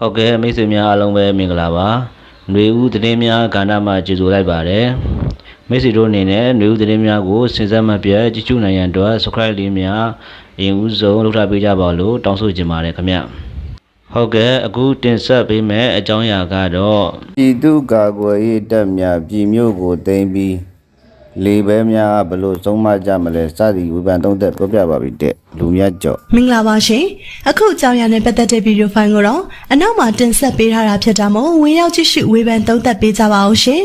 ဟုတ်ကဲ့မိတ်ဆွေများအားလုံးပဲမင်္ဂလာပါຫນွေဦးသတင်းများကဏ္ဍမှာကြိုဆိုလိုက်ပါတယ်မိတ်ဆွေတို့အနေနဲ့ຫນွေဦးသတင်းများကိုစဉ်ဆက်မပြတ်ကြည့်ရှုနိုင်ရန်အတွက် subscribe လေးများအရင်ဦးဆုံးလုပ်ထားပေးကြပါလို့တောင်းဆိုချင်ပါတယ်ခင်ဗျဟုတ်ကဲ့အခုတင်ဆက်ပေးမယ့်အကြောင်းအရာကတော့ ပြည်သူ့ကာကွယ်ရေးတပ်များပြည်မြို့ကိုတင်ပြီး လေပဲများဘလို့ဆုံးမကြမလဲစသည်ဝေဖန်သုံးသက်ပြောပြပါပြီတဲ့လူမြတ်ကြော့မင်္ဂလာပါရှင်အခုအကြောင်းအရာနဲ့ပတ်သက်တဲ့ဗီဒီယိုဖိုင်ကိုတော့အနောက်မှာတင်ဆက်ပေးထားတာဖြစ်တာမို့ဝင်ရောက်ကြည့်ရှုဝေဖန်သုံးသပ်ပေးကြပါအောင်ရှင်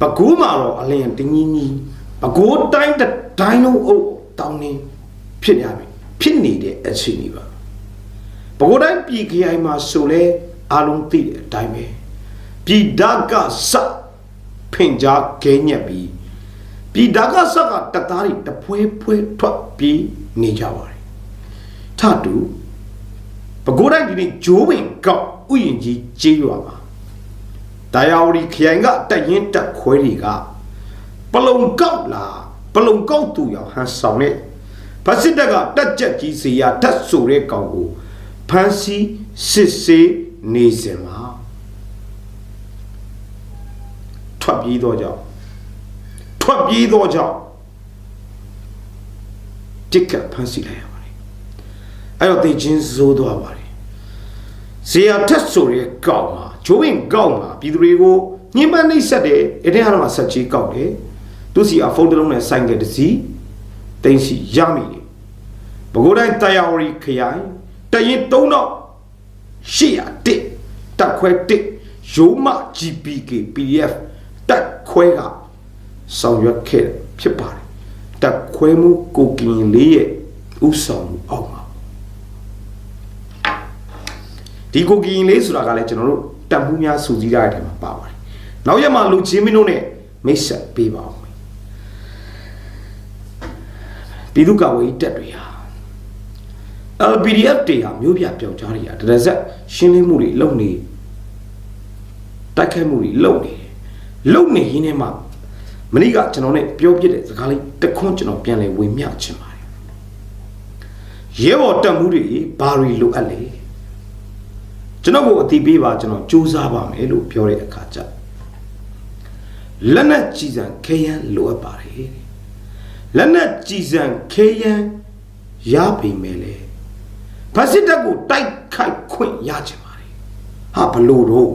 ပဲခူးမှာတော့အလင်းတင်းကြီးကြီးပဲခူးတိုင်းတစ်တိုင်းလုံးအုပ်တောင်းနေဖြစ်ရပြီဖြစ်နေတဲ့အခြေအနေပါ ပဲခူးတိုင်းပြည်ခရိုင်မှာဆိုလဲအားလုံးသိတဲ့အတိုင်းပဲပြည်ဓာတ်ကစဖင်ကြားခဲညက်ပြီးပြည်ဓာတ်ကစကတသားတွေတဖွဲဖွဲထွက်ပြီးနေကြပါတယ်ထတူပဲခူးတိုင်းဒီနေ့ဂျိုးဝင်ကောက်ဥယျင်ကြီးကျေးရွာမှာတာယာဝတီခရိုင်ကတက်ရင်တက်ခွဲတွေကပလုံကောက်လာပလုံကောက်သူရောက်ဟန်ဆောင်တဲ့ဗစစ်တက်ကတက်ချက်ကြီးစီယာတက်ဆိုတဲ့ကောင်ကို ဖန်စီစစ်ဆေးနေစင်မှာထွက်ပြေးတော့ကြောင့်ထွက်ပြေးတော့ကြောင့်တစ်ကဖန်စီလိုက်ရပါတယ်အဲ့တော့တေချင်းစိုးသွားပါတယ်ဇေယထက်ဆိုတဲ့ကောက်မှာဂျိုးဝင်ကောက်မှာပြည်သူတွေကိုညှဉ်းပန်းနှိပ်စက်တယ်အဲ့ဒီဟာတော့ဆက်ချေးကောက်တယ်သူစီအဖုန်းတစ်လုံးနဲ့ဆိုင်ကတစ်စီးတင်စီရမိတယ်ဘကိုးတိုင်းတယာဝရီခရိုင် တရင်3တော့800တက်တက်ခွဲတက်ရိုးမ GPK PDF တက်ခွဲကဆောင်ရွက်ခဲ့တယ်ဖြစ်ပါတယ်တက်ခွဲမှုကိုကင်လေးရဲ့ဥဆောင်မှုအောက်မှာဒီကိုကင်လေးဆိုတာကလည်းကျွန်တော်တို့တက်မှုများစုစည်းရတဲ့ထဲမှာပါပါတယ်။နောက်ရက်မှာလူချင်းမင်းတို့ ਨੇ မိတ်ဆက်ပေးပါအောင်မယ်။ပြည်သူ့ကာကွယ်ရေးတပ်တွေဟာ LPDF တွေဟာမျိုးပြပြောက်ကြားတွေဟာတရဇက်ရှင်းလင်းမှုတွေလုပ်နေတိုက်ခိုက်မှုတွေလုပ်နေတယ်။လုပ်နေရင်းနဲ့မှမနေ့ကကျွန်တော် ਨੇ ပြောပြတဲ့စကားလေးတစ်ခွန်းကျွန်တော်ပြန်လည်ဝေမျှချင်ပါတယ်။ရဲဘော်တပ်မှုတွေဘာတွေလိုအပ်လဲ။ကျွန်တော်ကိုအတိပေးပါကျွန်တော်စူးစမ်းပါမယ်လို့ပြောတဲ့အခါကျလက်နက်ကြည်စံခဲယမ်းလိုအပ်ပါတယ်တဲ့လက်နက်ကြည်စံခဲယမ်းရပြီမယ်လေ ဗစစ်တပ်ကိုတိုက်ခိုက်ခွင့်ရချင်ပါတယ်ဟာဘလို့တော့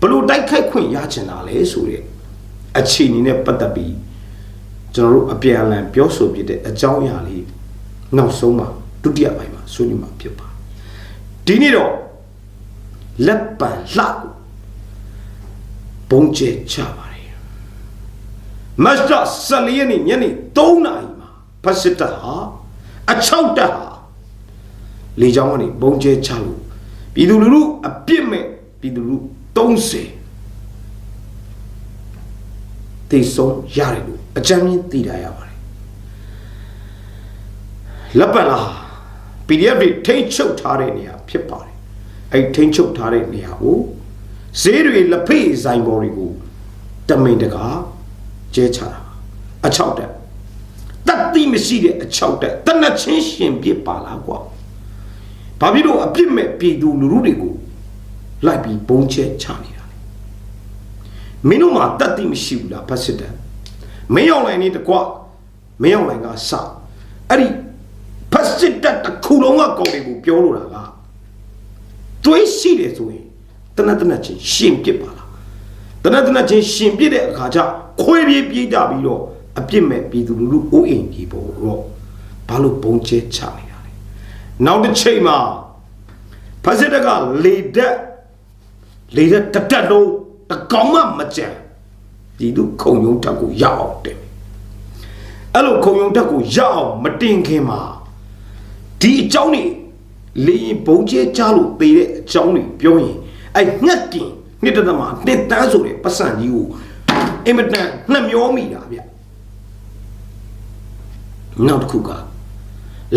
ဘလို့တိုက်ခိုက်ခွင့်ရချင်တာလဲဆိုတဲ့အခြေအနေနဲ့ပတ်သက်ပြီးကျွန်တော်တို့အပြန်အလှန်ပြောဆိုပြတဲ့အကြောင်းအရာလေးနောက်ဆုံးမှာဒုတိယပိုင်းမှာဆွေးနွေးမှာဖြစ်ပါတယ်ဒီနေ့တော့လက်ပံလှဘုံကျဲချပါတယ်မတ်တာ14ရက်နေ့ညနေ3နာရီမှာဖက်စစ်တပ်ဟာအချောက်တပ်ဟာ လေကြောင်းကနေဘုံကျဲချလို့ပြည်သူလူထုအပြစ်မဲ့ပြည်သူလူ30တေဆုံးရတယ်လို့အကြမ်းမြင့်သိတာရပါတယ်လက်ပံလား PDF တွေထိမ့်ချုပ်ထားတဲ့နေရာဖြစ်ပါတယ်အဲ့ထိမ့်ချုပ်ထားတဲ့နေရာကိုဈေးတွေလက်ဖေးဆိုင်ပေါ်တွေကိုတမိန်တကားကျဲချတာအချောက်တက်တတ်တိမရှိတဲ့အချောက်တက်တနတ်ချင်းရှင်ပြစ်ပါလားကွာ ဘာဖြစ်လို့အပြစ်မဲ့ပြည်သူလူထုတွေကိုလိုက်ပြီးဘုံကျဲချနေတာလဲမင်းတို့မှာတတ်တိမရှိဘူးလားဖတ်စစ်တယ်မင်းရောက်လိုက်နေတကွမင်းရောက်လိုက်ကစအဲ့ဒီဖတ်စစ်တက်တစ်ခုလုံးကကောင်တွေကိုပြောလို့တာကသွေးရှိတယ်ဆိုရင်တနတ်တနတ်ချင်းရှင်ပြစ်ပါလားတနတ်တနတ်ချင်းရှင်ပြစ်တဲ့အခါကျခွေးပြေးပြေးကြပြီးတော့အပြစ်မဲ့ပြည်သူလူထုအိုးအိမ်ကြီးပေါ်တော့ဘာလို့ဘုံကျဲချနေတာလဲ နောက်တစ်ချိန်မှာဖက်စစ်တကလေတက်လေတက်တတက်လုံးတကောင်မှမကြံပြည်သူခုံယုံတက်ကိုရအောင်တယ်အဲ့လိုခုံယုံတက်ကိုရအောင်မတင်ခင်မှာဒီအကြောင်းနေလေရင်ဘုံကျဲချလို့ပေတဲ့အကြောင်းတွေပြောရင်အဲ့ငှက်ကင်နှစ်တသမနှစ်တန်းဆိုတဲ့ပတ်စံကြီးကိုအင်မတန်နှမျောမိတာဗျနောက်တစ်ခုက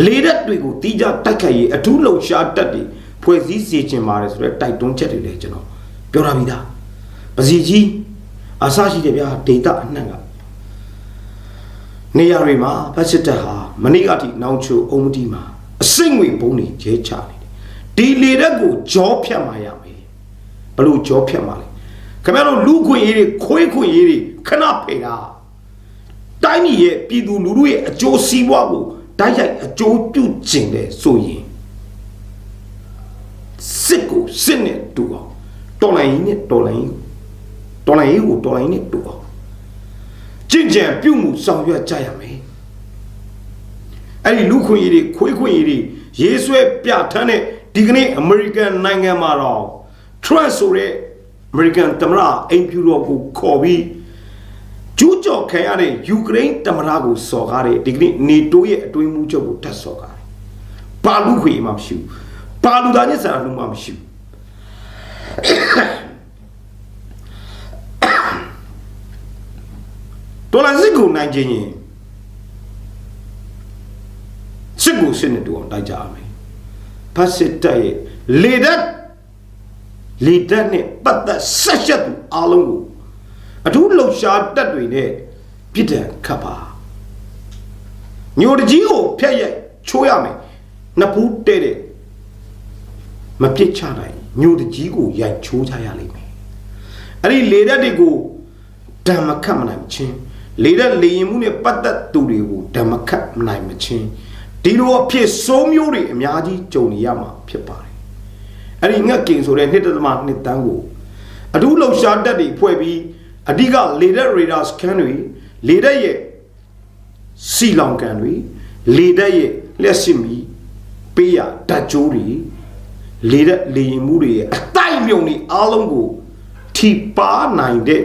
လေရက်တွေကိုတီးကြတိုက်ခိုက်ရေးအထူးလုံရှားတက်တွေဖွဲ့စည်းစေချင်ပါတယ်ဆိုတော့တိုက်တွန်းချက်တွေလည်းကျွန်တော်ပြောတာပြီးသားပစီကြီးအဆရှိတယ်ဗျာဒေတာအနှံ့က နေရာတွေမှာဖက်စစ်တပ်ဟာမနေ့ကထိနောင်ချိုအုံမတီမှာအစိမ့်ငွေဘုံတွေကျဲချနေတယ်ဒီလေရက်ကိုကြောဖြတ်มาရမယ်ဘလို့ကြောဖြတ်มาလဲခင်ဗျားတို့လူခွင့်ရေးတွေခွေးခွင့်ရေးတွေခဏဖေတာတိုင်းပြည်ရဲ့ပြည်သူလူထုရဲ့အကျိုးစီးပွားကို တိုက်ရိုက်အကျိုးပြုကျင်တယ်ဆိုရင်စစ်ကိုစစ်နဲ့တူအောင်တော်လိုင်းကြီးနဲ့တော်လိုင်းကြီးတော်လိုင်းကြီးကိုတော်လိုင်းနဲ့တူအောင်ကြင်ကြံပြုမှုဆောင်ရွက်ကြရမယ်အဲ့ဒီလူခွင့်ရေးတွေခွေးခွင့်ရေးတွေရေးဆွဲပြဋ္ဌာန်းတဲ့ဒီကနေ့အမေရိကန်နိုင်ငံမှာတော့ Trump ဆိုတဲ့အမေရိကန်သမ္မတအိမ်ဖြူတော်ကိုခေါ်ပြီး ကျူးကျော်ခံရတဲ့ယူကရိန်းသမ္မတကိုစော်ကားတဲ့ဒီကနေ့နေတိုးရဲ့အတွင်းမှုချုပ်ကိုထပ်စော်ကားတယ်။ဘာလူခွေမှမရှိဘူး။ဘာလူသားချင်းစာလူမှမရှိဘူး။ဒေါ်လာစစ်ကိုနိုင်ခြင်းရင်စစ်ကိုစစ်နဲ့တူအောင်တိုက်ကြရမယ်။ဖတ်စစ်တပ်ရဲ့လေတပ်လေတပ်နဲ့ပတ်သက်ဆက်ချက်သူအားလုံးကို အထူးလှုပ်ရှားတက်တွေနဲ့ပြစ်ဒဏ်ခတ်ပါညိုတကြီးကိုဖျက်ရိုက်ချိုးရမယ်နှစ်ဖူးတဲ့တဲ့မပြစ်ချနိုင်ညိုတကြီးကိုရိုက်ချိုးချရလိမ့်မယ်အဲ့ဒီလေတက်တွေကိုဓမ္မခတ်မနိုင်ချင်းလေတက်လေရင်မှုနဲ့ပတ်သက်သူတွေကိုဓမ္မခတ်မနိုင်မချင်းဒီလိုအဖြစ်စိုးမျိုးတွေအများကြီးကြုံနေရမှာဖြစ်ပါတယ်အဲ့ဒီငှက်ကင်ဆိုတဲ့နှစ်သက်သမားနှစ်တန်းကိုအထူးလှုပ်ရှားတက်တွေဖွဲ့ပြီး အဓိကလေတက်ရေဒါစကန်တွေလေတက်ရဲ့စီလောင်ကန်တွေလေတက်ရဲ့လျှက်စစ်မီပေးရဓာတ်ကြိုးတွေလေတက်လေရင်မှုတွေရဲ့အတိုက်မြုံတွေအားလုံးကိုထိပါနိုင်တဲ့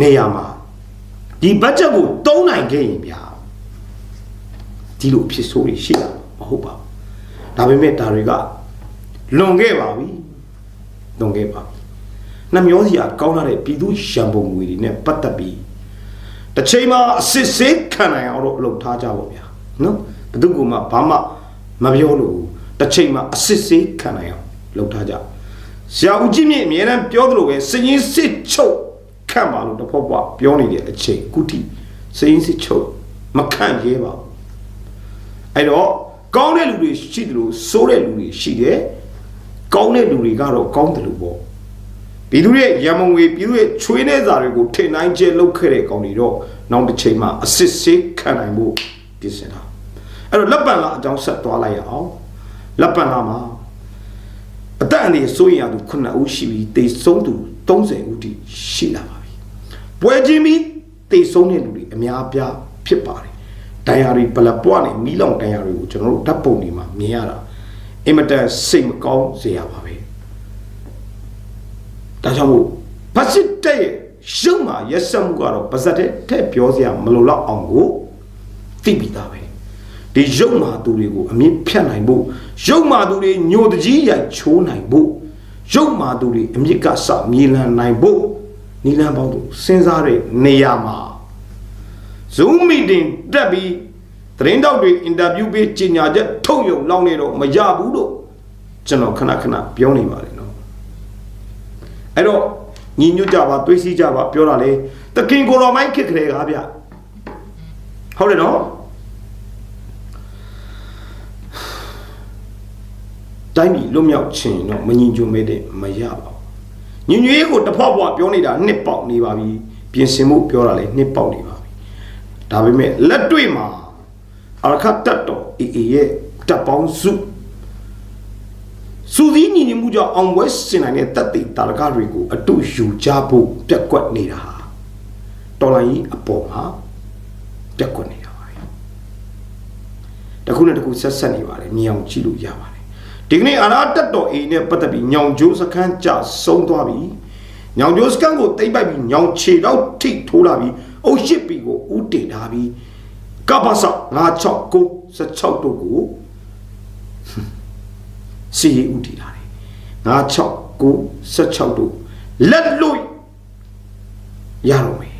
နေရာမှာဒီဘတ်ဂျက်ကိုတုံးနိုင်ခဲ့ရင်ဗျာဒီလိုဖြစ်ဆိုးတွေရှိတာမဟုတ်ပါဘူးဒါပေမဲ့ဒါတွေကလွန်ခဲ့ပါပြီလွန်ခဲ့ပါပြီ နှမျောစရာကောင်းလာတဲ့ပြည်သူရန်ပုံငွေတွေနဲ့ပတ်သက်ပြီးတစ်ချိန်မှာအစစ်ဆေးခံနိုင်အောင်တော့လုပ်ထားကြပါဗျာနော်ဘယ်သူကမှဘာမှမပြောလို့ဘူးတစ်ချိန်မှာအစစ်ဆေးခံနိုင်အောင်လုပ်ထားကြဆရာဦးကြီးမြင့်အများအားပြောသလိုပဲစရင်စစ်ချုပ်ခံပါလို့တဖောက်ပွားပြောနေတဲ့အချိန်ကုတိစရင်စစ်ချုပ်မခံရဲပါဘူးအဲ့တော့ကောင်းတဲ့လူတွေရှိတယ်လို့ဆိုးတဲ့လူတွေရှိတယ်ကောင်းတဲ့လူတွေကတော့ကောင်းတယ်လို့ပေါ့ ပြည်သူရဲ့ရမုံငွေပြည်သူရဲ့ချွေးနေစာတွေကိုထိနိုင်ကျဲလုပ်ခဲ့တဲ့ကောင်တွေတော့နောက်တစ်ချိန်မှာအစစ်ဆေးခံနိုင်ဖို့ပြင်ဆင်တာအဲ့တော့လက်ပံလာအကြောင်းဆက်သွားလိုက်ရအောင်လက်ပံလာမှာအသက်အန္တရာယ်စိုးရင်ရသူ9ဦးရှိပြီးတေဆုံးသူ30ဦးထိရှိလာပါပြီပွဲချင်းပြီးတေဆုံးတဲ့လူတွေအများအပြားဖြစ်ပါတယ်ဒဏ်ရာတွေဘလပွားနေမီးလောင်ဒဏ်ရာတွေကိုကျွန်တော်တို့ဓာတ်ပုံတွေမှာမြင်ရတာအင်မတန်စိတ်မကောင်းစေရပါပဲ ဒါကြောင့်မို့ဘတ်စစ်တဲ့ရဲ့ရုပ်မှာရက်ဆက်မှုကတော့ပါဇက်တဲ့ထက်ပြောစရာမလိုတော့အောင်ကိုသိပြီးသားပဲဒီရုပ်မာသူတွေကိုအမြင့်ဖြတ်နိုင်ဖို့ရုပ်မာသူတွေညိုတကြီးရိုက်ချိုးနိုင်ဖို့ရုပ်မာသူတွေအမြင့်ကစမြေလံနိုင်ဖို့နီလန်ပေါင်းတို့စဉ်းစားတဲ့နေရာမှာ Zoom meeting တက်ပြီးသတင်းတောက်တွေအင်တာဗျူးပေးကြီးညာချက်ထုတ်ရုံလောက်နေတော့မရဘူးလို့ကျွန်တော်ခဏခဏပြောနေပါတယ်နော် အဲ့တော့ညီညွတ်ကြပါသွေးစည်းကြပါပြောတာလေတခင်ကိုတော်မိုင်းခစ်ခရေကားဗျဟုတ်တယ်နော်တိုင်းပြည်လွတ်မြောက်ခြင်းတော့မညီညွတ်မဲတဲ့မရပါဘူးညီညွတ်ရေးကိုတစ်ဖောက်ပွားပြောနေတာနှစ်ပေါက်နေပါပြီပြင်ဆင်မှုပြောတာလေနှစ်ပေါက်နေပါပြီဒါပေမဲ့လက်တွေ့မှာအရခတ်တက်တော်အေအေရဲ့တပ်ပေါင်းစု စူးစီးညီညီမှုကြောင့်အောင်ပွဲစင်နိုင်တဲ့တပ်တွေတာရကတွေကိုအတုယူကြဖို့ပြက်ကွက်နေတာဟာတော်လိုင်းကြီးအပေါ်မှာပြက်ကွက်နေတာပါပဲတခုနဲ့တခုဆက်ဆက်နေပါတယ်မြင်အောင်ကြည့်လို့ရပါတယ်ဒီကနေ့အာရတက်တော်အေနဲ့ပတ်သက်ပြီးညောင်ကျိုးစခန်းကြဆုံးသွားပြီညောင်ကျိုးစခန်းကိုတိမ့်ပိုက်ပြီးညောင်ခြေတော့ထိထိုးလာပြီးအုတ်ရှိပီကိုဥတင်ထားပြီးကပ္ပစ969 16တို့ကို စီရီဥတည်လာတယ်969 16တို့လက်လို့ရတော့မယ်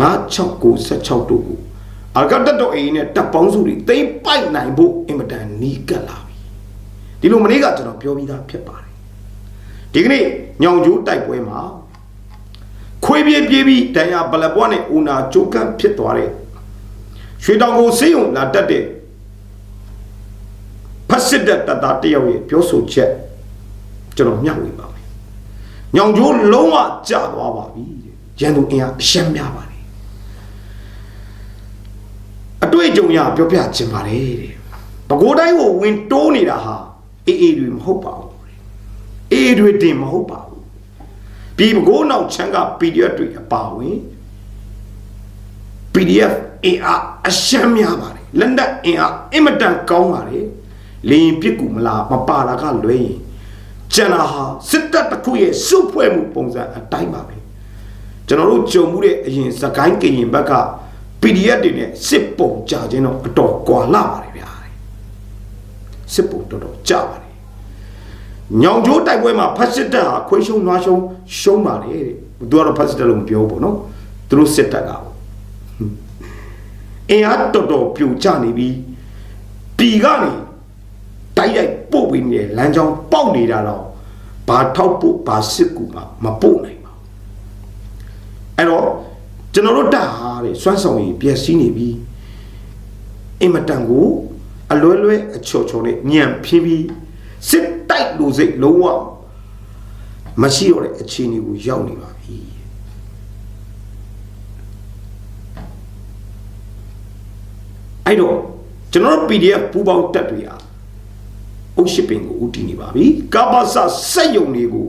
969 16တို့ကိုအကတတော်အိမ်နဲ့တပ်ပေါင်းစုတွေတိမ့်ပိုက်နိုင်ဖို့အင်မတန်နီးကပ်လာပြီဒီလိုမနေ့ကကျွန်တော်ပြောပြီးသားဖြစ်ပါတယ်ဒီကနေ့ညောင်ကျိုးတိုက်ပွဲမှာခွေးပြေးပြေးပြီးတန်ရဘလပွားနဲ့ဦးနာကြိုးကန့်ဖြစ်သွားတဲ့ရွှေတောင်ကိုစေးုံလာတတ်တဲ့ဖက် စစ်တဲ့တသားတယောက်ရဲ့ပြောဆိုချက်ကျွန်တော်မျှဝေပါမယ်။ညောင်ကျိုးလုံးဝကျသွားပါပြီတဲ့။ရန်သူအင်အားအရှက်များပါတယ်။အတွေ့အကြုံရပြောပြခြင်းပါတယ်တဲ့။ပဲခူးတိုင်းကိုဝင်တိုးနေတာဟာအေးအေးတွေမဟုတ်ပါဘူးတဲ့။အေးတွေတင်မဟုတ်ပါဘူး။ပြီးပဲခူးနောက်ချမ်းက PDF တွေအပါဝင် PDF အင်အားအရှမ်းများပါတယ်လက်နက်အင်အားအင်မတန်ကောင်းပါတယ် လေရင်ပြစ်ကူမလားမပါတာကလွဲရင်ကျန်တာဟာစစ်တပ်တစ်ခုရဲ့စုဖွဲ့မှုပုံစံအတိုင်းပါပဲကျွန်တော်တို့ကြုံမှုတဲ့အရင်စကိုင်းကရင်ဘက်က PDF တွေနဲ့စစ်ပုံကြခြင်းတော့အတော်ကွာလာပါတယ်ဗျာစစ်ပုံတော်တော်ကြပါတယ်ညောင်ကျိုးတိုက်ပွဲမှာဖက်စစ်တပ်ဟာခွေးရှုံးနွားရှုံးရှုံးပါတယ်တဲ့သူကတော့ဖက်စစ်တပ်လို့မပြောဘူးပေါ့နော်သူတို့စစ်တပ်ကပေါ့အင်အားတော်တော်ပြိုကျနေပြီးပြည်ကနေ တိုက်ရိုက်ပို့ပြီးနေတဲ့လမ်းကြောင်းပေါက်နေတာတော့ဘာထောက်ဖို့ဘာစစ်ကူမှမပို့နိုင်ပါဘူးအဲ့တော့ကျွန်တော်တို့တဟာတဲ့စွမ်းဆောင်ရည်ပျက်စီးနေပြီးအင်မတန်ကိုအလွဲလွဲအချော်ချော်နဲ့ညံဖြင်းပြီးစစ်တိုက်လို့စိတ်လုံးဝမရှိတော့တဲ့အခြေအနေကိုရောက်နေပါပြီအဲ့တော့ကျွန်တော်တို့ PDF ပူပေါင်းတက်တွေဟာ အုပ်ရှိပင်ကိုဦးတည်နေပါပြီကပ္ပစစက်ယုံတွေကို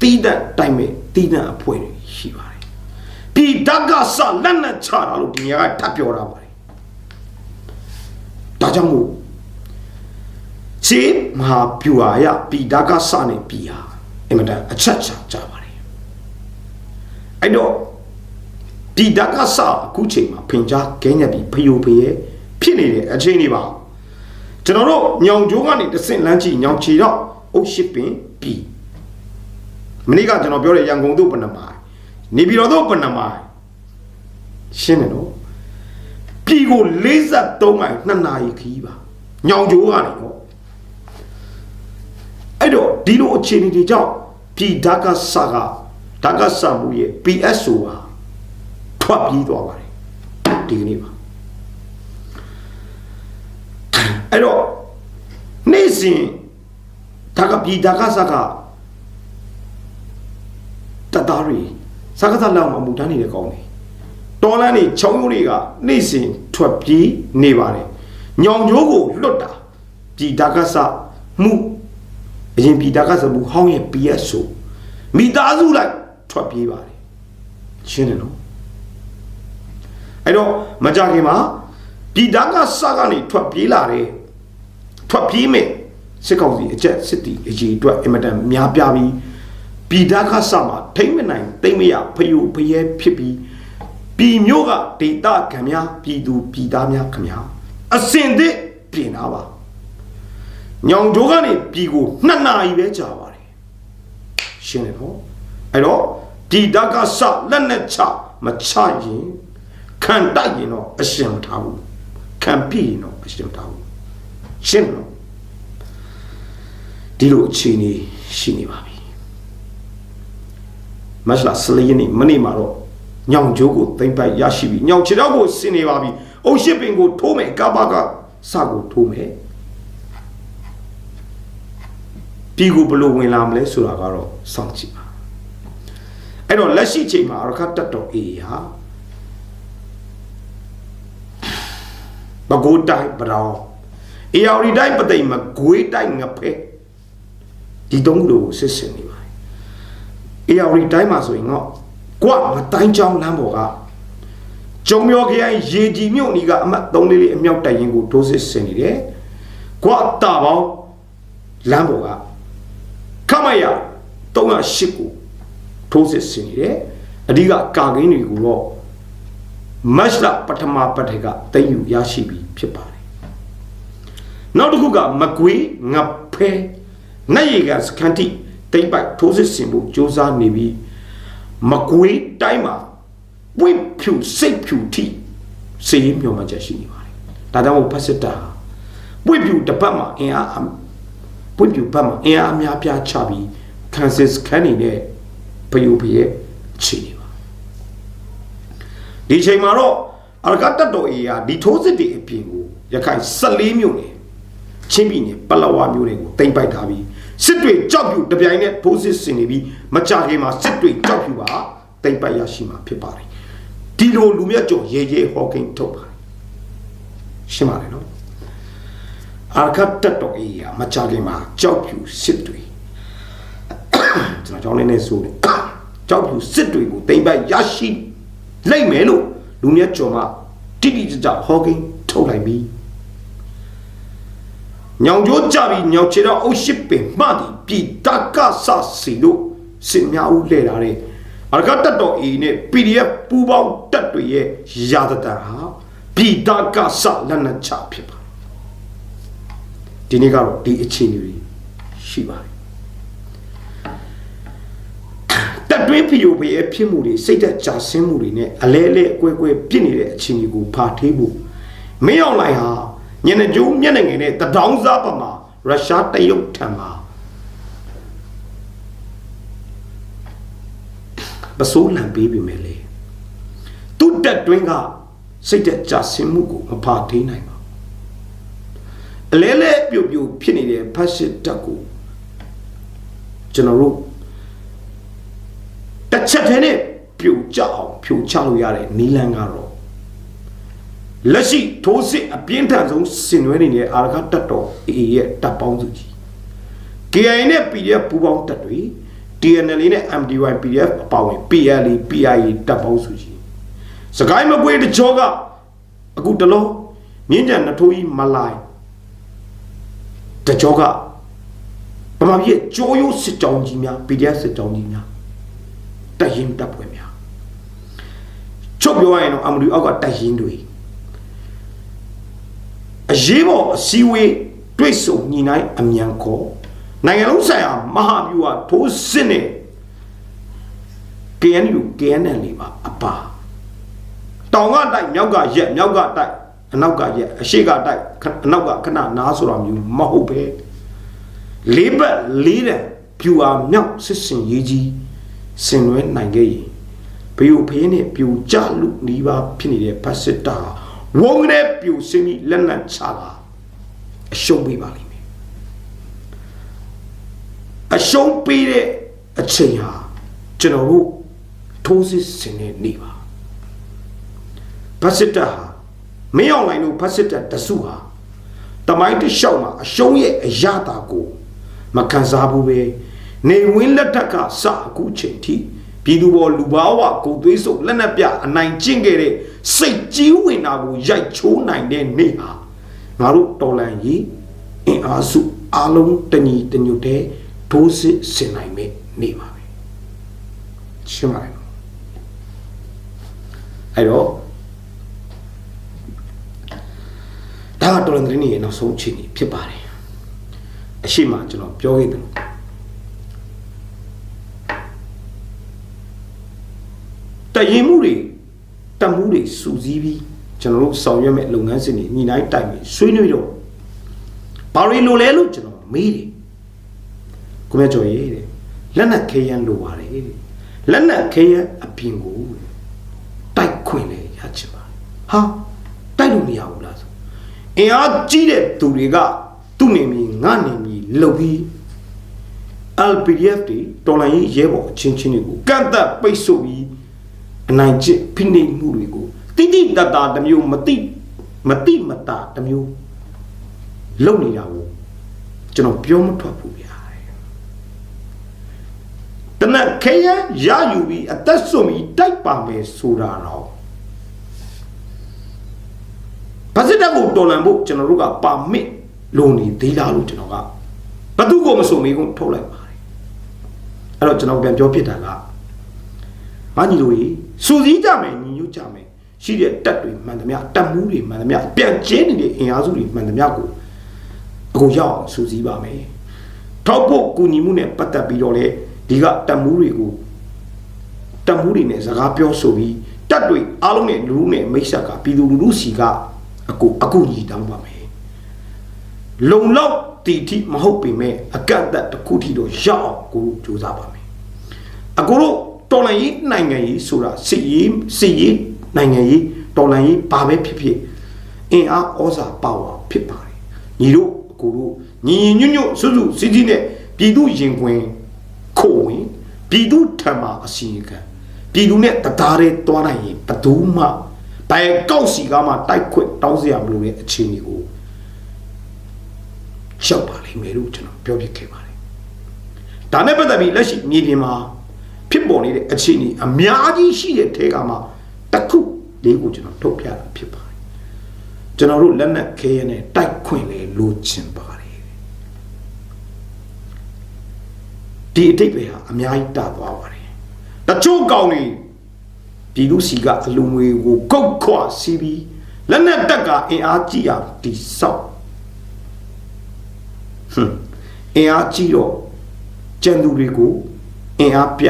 တီးတဲ့တိုင်မဲ့တီးတဲ့အဖွဲတွေရှိပါတယ်ဒီဓကဆလက်နဲ့ချတာလို့ဒီနေရာကထပ်ပြောတာပါတယ်ဒါကြောင့်မို့ခြေမဟာပြူဟာရပြည်ဓကဆနဲ့ပြည်ဟာအင်မတန်အချက်ချာကြပါတယ်အဲ့တော့ဒီဓကဆအခုချိန်မှာဖင်ကြားဂဲညက်ပြီးဖယိုဖယဲဖြစ်နေတဲ့အချိန်တွေပါ ကျွန်တော်တို့ညောင်ကျိုးကနေတဆင့်လမ်းချီညောင်ချီတော့အုတ်ရှိပင်ပြီးမနေ့ကကျွန်တော်ပြောတဲ့ရန်ကုန်တို့ပဏမိုင်နေပြည်တော်တို့ပဏမိုင်ရှင်းတယ်နော်ပြည်ကို53မိုင်2နာရီခီးပါညောင်ကျိုးကနေတော့အဲ့တော့ဒီလိုအခြေအနေတွေကြောင့်ပြည်ဓကဆကဓကဆမှုရဲ့ PSO ဟာထွက်ပြေးသွားပါတယ်ဒီကနေ့ပါ အဲ့တော့နေ့စဉ်ဒါကပြည်ဒါကစကတသားရီစကားသလောက်မှာမူတန်းနေတဲ့ကောင်းတယ်တော်လန်းနေချောင်းရုံးတွေကနေ့စဉ်ထွက်ပြေးနေပါတယ်ညောင်ကျိုးကိုလွတ်တာပြည်ဒါကစမှုအရင်ပြည်ဒါကစမှုဟောင်းရဲ့ PSO မိသားစုလိုက်ထွက်ပြေးပါတယ်ရှင်းတယ်နော်အဲ့တော့မကြခင်မှာပြည်သားကစကနေထွက်ပြေးလာတယ် ထွက်ပြေးမယ်စစ်ကောင်စီအချက်စစ်တီအကြီးအတွက်အင်မတန်များပြားပြီးပြည်သားကစမှာထိမ့်မနိုင်တိမ့်မရဖယိုဖယဲဖြစ်ပြီးပြည်မျိုးကဒေတာခံများပြည်သူပြည်သားများခမများအစင်သစ်ပြင်လာပါညောင်ကျိုးကနေပြည်ကိုနှစ်နာရီပဲကြာပါတယ်ရှင်းတယ်နော်အဲ့တော့ပြည်သားကစလက်နဲ့ချမချရင်ခံတိုက်ရင်တော့အရှင်မထားဘူးခံပြရင်တော့အရှင်မထားဘူး ရှင်းတော့ဒီလိုအခြေအနေရှိနေပါပြီမတ်လာစလေးရက်နေ့မနေ့မှာတော့ညောင်ကျိုးကိုသိမ့်ပိုက်ရရှိပြီညောင်ခြေတော့ကိုဆင်းနေပါပြီအုပ်ရှိပင်ကိုထိုးမယ်ကာဘာကစကိုထိုးမယ်ပြည်ကိုဘလို့ဝင်လာမလဲဆိုတာကတော့စောင့်ကြည့်ပါအဲ့တော့လက်ရှိချိန်မှာရခတ်တက်တော်အေးဟာမကိုးတိုင်းပရော အေယာရီတိုင်းပသိမ်မကွေးတိုင်းငဖဲဒီတုံးလို့စစ်စင်နေပါတယ်အေယာရီတိုင်းမှာဆိုရင်တော့ကွာငတိုင်းချောင်းလမ်းပေါ်ကကျုံမျောခရိုင်ရေကြီးမြို့နီကအမှတ်3လေးလေးအမြောက်တိုင်ရင်ကိုဒိုးစစ်ဆင်နေတယ်ကွာတာပေါင်းလမ်းပေါ်ကခမရ308ကိုထိုးစစ်ဆင်နေတယ်အဓိကကာကင်းတွေကိုတော့မတ်လပထမပတ်ထက်ကတိတ်ယူရရှိပြီဖြစ်ပါတယ် နောက်တစ်ခုကမကွေးငဖဲနိုင်ရကစကန်တီတိတ်ပိုက်ထိုးစစ်ဆင်ဖို့စ조사နေပြီးမကွေးတိုင်းမှာပွင့်ဖြူစိတ်ဖြူထိစေးမျောမှချက်ရှိနေပါတယ်ဒါကြောင့်ဖက်စစ်တာပွင့်ဖြူတစ်ပတ်မှာအင်အားပွင့်ဖြူဘက်မှာအင်အားအများပြားချပြီးကန်စစ်ခန်းနေတဲ့ဘယူဘရဲ့အခြေအနေပါဒီချိန်မှာတော့အရကတ်တော်အေးဟာဒီထိုးစစ်တွေအပြင်ကိုရခိုင်14မြို့နယ် ချင်းပြည်နယ်ပလဝမြို့နယ်ကိုတင်ပိုက်ထားပြီးစစ်တွေကြောက်ပြူတပြိုင်နဲ့ထိုးစစ်ဆင်နေပြီးမကြခင်မှာစစ်တွေကြောက်ပြူပါတင်ပိုက်ရရှိမှာဖြစ်ပါတယ်ဒီလိုလူမြတ်ကျော်ရေရေဟောကင်းထုတ်ပါတယ်ရှင်းပါတယ်နော်အာကတ်တက်တော်အေးရမကြခင်မှာကြောက်ပြူစစ်တွေကျွန်တော်ကြောင်းလေးနဲ့ဆိုတယ်ကြောက်ပြူစစ်တွေကိုတိမ့်ပိုက်ရရှိလိုက်မယ်လို့လူမြတ်ကျော်ကတိတိကျကျဟောကင်းထုတ်လိုက်ပြီ ညောင်ကျိုးကြပြီးညောင်ချေတော့အုတ်ရှိပင်မှတ်ပြီးပြည်တကဆစီလို့စင်များဦးလှည့်လာတဲ့အရကတက်တော်အေးနဲ့ PDF ပူပေါင်းတက်တွေရဲ့ရာသတန်ဟာပြည်တကဆလက်နက်ချဖြစ်ပါဒီနေ့ကတော့ဒီအခြေအနေတွေရှိပါတယ်တက်တွင်းဖီယိုဖရဲ့ဖြစ်မှုတွေစိတ်သက်ကြာဆင်းမှုတွေနဲ့အလဲလဲအကွဲကွဲပြစ်နေတဲ့အခြေအနေကိုဖာထေးဖို့မင်းအောင်လိုက်ဟာ ညနေကျိုးမျက်နှာငယ်နဲ့တဒေါင်းစားပမာရုရှားတရုတ်ထံမှာပစိုးလံပေးပြီမယ်လေသူ့တက်တွင်းကစိတ်သက်ကြာဆင်းမှုကိုမဖာထေးနိုင်ပါအလဲလဲပြုတ်ပြုတ်ဖြစ်နေတဲ့ဖတ်စစ်တက်ကိုကျွန်တော်တို့တစ်ချက်တည်းနဲ့ပြုတ်ကြအောင်ဖြိုချလို့ရတဲ့နီလန်ကတော့ လက်ရှိထိုးစစ်အပြင်းထန်ဆုံးဆင်နွှဲနေတဲ့အာရခတက်တော် AA ရဲ့တပ်ပေါင်းစုကြီး KIA နဲ့ PDF ပူးပေါင်းတပ်တွေ TNL နဲ့ MDY PDF အပါအဝင် PLA PIA တပ်ပေါင်းစုကြီးစကိုင်းမကွေးတကြောကအခုတလုံးမြင်းကြံနထိုးကြီးမလိုက်တကြောကဗမာပြည်ကြိုးရိုးစစ်ကြောင်းကြီးများ PDF စစ်ကြောင်းကြီးများတရင်တပ်ဖွဲ့များချုပ်ပြောရရင်တော့အမလူအောက်ကတရင်တွေ အရေးပေါ်အစည်းအဝေးတွေ့ဆုံညီနိုင်အမြန်ခေါ်နိုင်ငံလုံးဆိုင်ရာမဟာဗျူဟာထိုးစစ်နဲ့ KNU KNL လေးပါအပါတောင်ကတိုက်မြောက်ကရက်မြောက်ကတိုက်အနောက်ကရက်အရှိကတိုက်အနောက်ကခဏနားဆိုတာမျိုးမဟုတ်ပဲလေးဘက်လေးတဲ့ပြူအားမြောက်စစ်စင်ရေးကြီးဆင်နွှဲနိုင်ခဲ့ရင်ဘီယိုဖေးနဲ့ပြူကြလူနီးပါးဖြစ်နေတဲ့ဖတ်စစ်တာ ဝုန်းနဲ့ပြူစင်းပြီးလက်နက်ချတာအရှုံးပေးပါလိမ့်မယ်အရှုံးပေးတဲ့အချိန်ဟာကျွန်တော်တို့ထိုးစစ်ဆင်နေနေပါဖတ်စစ်တာဟာမင်းအောင်လိုင်းတို့ဖတ်စစ်တာတစုဟာတမိုင်းတစ်လျှောက်မှာအရှုံးရဲ့အရတာကိုမခံစားဘူးပဲနေဝင်းလက်ထက်ကစအခုချိန်ထိ ပြည်သူပေါ်လူဘာဝကိုသွေးစုပ်လက်နက်ပြအနိုင်ကျင့်ခဲ့တဲ့စိတ်ကြီးဝင်တာကိုရိုက်ချိုးနိုင်တဲ့နေ့ဟာငါတို့တော်လန်ကြီးအင်အားစုအလုံးတညီတညွတ်တဲ့ဒိုးစစ်ဆင်နိုင်မဲ့နေ့ပါပဲရှင်းပါတယ်နော်အဲ့တော့ဒါကတော်လန်သတင်းရဲ့နောက်ဆုံးအခြေအနေဖြစ်ပါတယ်အရှိမကျွန်တော်ပြောခဲ့တယ် ရင်မှုတွေတမှုတွေစူးစီးပြီးကျွန်တော်တို့ဆောင်ရွက်မဲ့လုပ်ငန်းစဉ်တွေညီနိုင်တိုင်ပြီးဆွေးနွေးတော့ဘာတွေလိုလဲလို့ကျွန်တော်မေးတယ်ကိုမြတ်ကျော်ရေးတဲ့လက်နက်ခဲယမ်းလိုပါတယ်တဲ့လက်နက်ခဲယမ်းအပြင်ကိုတိုက်ခွင်လေရချင်ပါဟာတိုက်လို့မရဘူးလားဆိုအင်အားကြီးတဲ့သူတွေကသူ့နေမီငါနေမီလှုပ်ပြီး LPDF တွေတော်လိုင်းရေးရဲဘော်အချင်းချင်းတွေကိုကန့်သက်ပိတ်ဆို့ပြီး အနိုင်ကျင့်ဖိနှိပ်မှုတွေကိုတိတိတတ်တာတစ်မျိုးမတိမတိမတာတစ်မျိုးလုပ်နေတာကိုကျွန်တော်ပြောမထွက်ဘူးဗျာတနက်ခဲရရယူပြီးအသက်ဆုံးပြီးတိုက်ပါမယ်ဆိုတာတော့ဘာစစ်တပ်ကိုတော်လန်ဖို့ကျွန်တော်တို့ကပါမစ်လိုနေသေးလားလို့ကျွန်တော်ကဘသူကိုမစုံမေးကုန်ထုတ်လိုက်ပါတယ်အဲ့တော့ကျွန်တော်ပြန်ပြောဖြစ်တာကဘာညီတို့ကြီး စူစည်းကြမယ်ညီညွတ်ကြမယ်ရှိတဲ့တက်တွေမှန်သမျှတက်မှုတွေမှန်သမျှပြန်ကျင်းနေတဲ့အင်အားစုတွေမှန်သမျှကိုအခုရောက်အောင်စူစည်းပါမယ်ထောက်ဖို့ကူညီမှုနဲ့ပတ်သက်ပြီးတော့လေဒီကတက်မှုတွေကိုတက်မှုတွေနဲ့စကားပြောဆိုပြီးတက်တွေအားလုံးနဲ့လူလူနဲ့မိတ်ဆက်ကပြည်သူလူထုစီကအကူအကူညီတောင်းပါမယ်လုံလောက်တီတီမဟုတ်ပေမဲ့အကန့်အသတ်တစ်ခုထိတော့ရောက်အောင်ကိုစူးစမ်းပါမယ်အကူတို့ တော်လန်ရေးနိုင်ငံရေးဆိုတာစစ်ရေးစစ်ရေးနိုင်ငံရေးတော်လန်ရေးဘာပဲဖြစ်ဖြစ်အင်အားဩဇာပါဝါဖြစ်ပါတယ်ညီတို့အကိုတို့ညီညီညွတ်ညွတ်စွစွစီးစီးနဲ့ပြည်သူရင်ခွင်ခိုဝင်ပြည်သူထံမှာအစီရင်ခံပြည်သူနဲ့တသားတည်းတွားနိုင်ရင်ဘယ်သူမှဘယ်ကောက်စီကမှတိုက်ခွင့်တောင်းစရာမလိုတဲ့အခြေအနေကိုရှောက်ပါလိမ့်မယ်လို့ကျွန်တော်ပြောပြခဲ့ပါတယ်ဒါနဲ့ပတ်သက်ပြီးလက်ရှိမြေပြင်မှာ ဖြစ်ပေါ်နေတဲ့အခြေအနေအများကြီးရှိတဲ့ထဲကမှတစ်ခုလေးကိုကျွန်တော်ထုတ်ပြတာဖြစ်ပါတယ်ကျွန်တော်တို့လက်နက်ခဲရနဲ့တိုက်ခွင့်လေလိုချင်ပါတယ်ဒီအတိတ်ပဲဟာအများကြီးတသွားပါတယ်တချို့ကောင်တွေပြည်သူစီကအလူငွေကိုကုတ်ခွာစီးပြီးလက်နက်တက်ကအင်အားကြီးအောင်တိဆောက်ဟွန်းအင်အားကြီးတော့ကျန်သူတွေကိုအင်အားပြ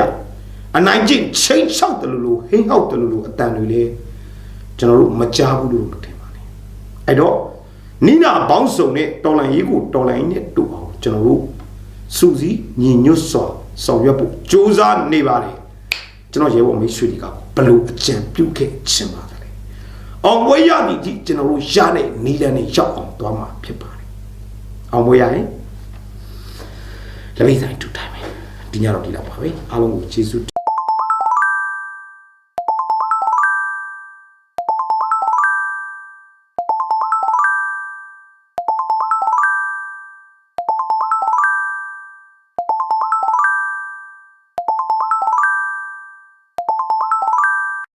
အနိုင်ကျင့်ချိန်ချောက်တယ်လို့လို့ဟိန်းဟောက်တယ်လို့လို့အတန်တွေလေကျွန်တော်တို့မကြားဘူးလို့ထင်ပါနဲ့အဲ့တော့နိနာဘောင်းစုံနဲ့တော်လန်ရေးကိုတော်လန်ရေးနဲ့တူအောင်ကျွန်တော်တို့စူစီညီညွတ်စွာဆောင်ရွက်ဖို့ကြိုးစားနေပါတယ်ကျွန်တော်ရဲဘော်မိတ်ဆွေတွေကဘလို့အကြံပြုခဲ့ချင်ပါတယ်လေအောင်ဝဲရသည်ဒီကျွန်တော်တို့ရတဲ့နီလန်နဲ့ရောက်အောင်သွားမှာဖြစ်ပါတယ်အောင်ဝဲရရင်လက်မိတ်ဆိုင်တူတိုင်းပဲဒီညတော့ဒီလောက်ပါပဲအားလုံးကိုကျေးဇူး